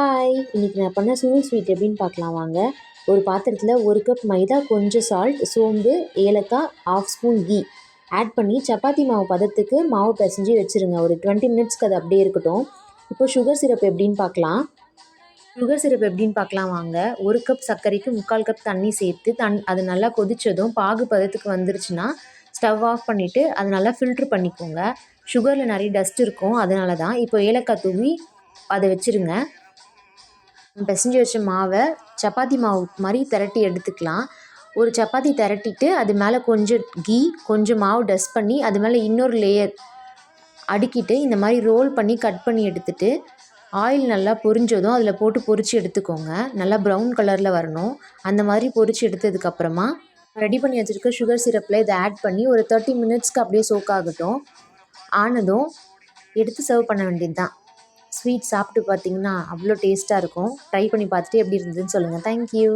Hi இன்றைக்கி நான் பண்ண சுகர் ஸ்வீட் எப்படின்னு பார்க்கலாம் வாங்க. ஒரு பாத்திரத்தில் ஒரு கப் மைதா கொஞ்சம் சால்ட் சோம்பு ஏலக்காய் ஆஃப் ஸ்பூன் கீ ஆட் பண்ணி சப்பாத்தி மாவு பதத்துக்கு மாவு பிசைஞ்சு வச்சுருங்க. ஒரு டுவெண்ட்டி மினிட்ஸ்க்கு அது அப்படியே இருக்கட்டும். இப்போ சுகர் சிரப் எப்படின்னு பார்க்கலாம். சுகர் சிரப் எப்படின்னு பார்க்கலாம் வாங்க. ஒரு கப் சர்க்கரைக்கு முக்கால் கப் தண்ணி சேர்த்து தன் அது நல்லா கொதித்ததும் பாகு பதத்துக்கு வந்துருச்சுன்னா ஸ்டவ் ஆஃப் பண்ணிவிட்டு அதை நல்லா ஃபில்ட்ரு பண்ணிக்கோங்க. சுகரில் நிறைய டஸ்ட் இருக்கும். அதனால தான் இப்போ ஏலக்காய் தூவி அதை வச்சுருங்க. பிசைஞ்சு வச்ச மாவை சப்பாத்தி மாவு மாதிரி திரட்டி எடுத்துக்கலாம். ஒரு சப்பாத்தி திரட்டிட்டு அது மேலே கொஞ்சம் கீ கொஞ்சம் மாவு டஸ்ட் பண்ணி அது மேலே இன்னொரு லேயர் அடுக்கிட்டு இந்த மாதிரி ரோல் பண்ணி கட் பண்ணி எடுத்துட்டு ஆயில் நல்லா பொரிஞ்சதும் அதில் போட்டு பொரித்து எடுத்துக்கோங்க. நல்லா ப்ரௌன் கலரில் வரணும். அந்த மாதிரி பொரித்து எடுத்ததுக்கப்புறமா ரெடி பண்ணி வச்சுருக்க சுகர் சிரப்பில் இதை ஆட் பண்ணி ஒரு தேர்ட்டி மினிட்ஸ்க்கு அப்படியே சோக் ஆகட்டும். ஆனதும் எடுத்து சர்வ் பண்ண வேண்டியது தான் ஸ்வீட் சாப்பிட்டு பார்த்தீங்கன்னா அவ்வளோ டேஸ்ட்டாக இருக்கும். ட்ரை பண்ணி பார்த்துட்டு எப்படி இருந்ததுன்னு சொல்லுங்கள் தேங்க்யூ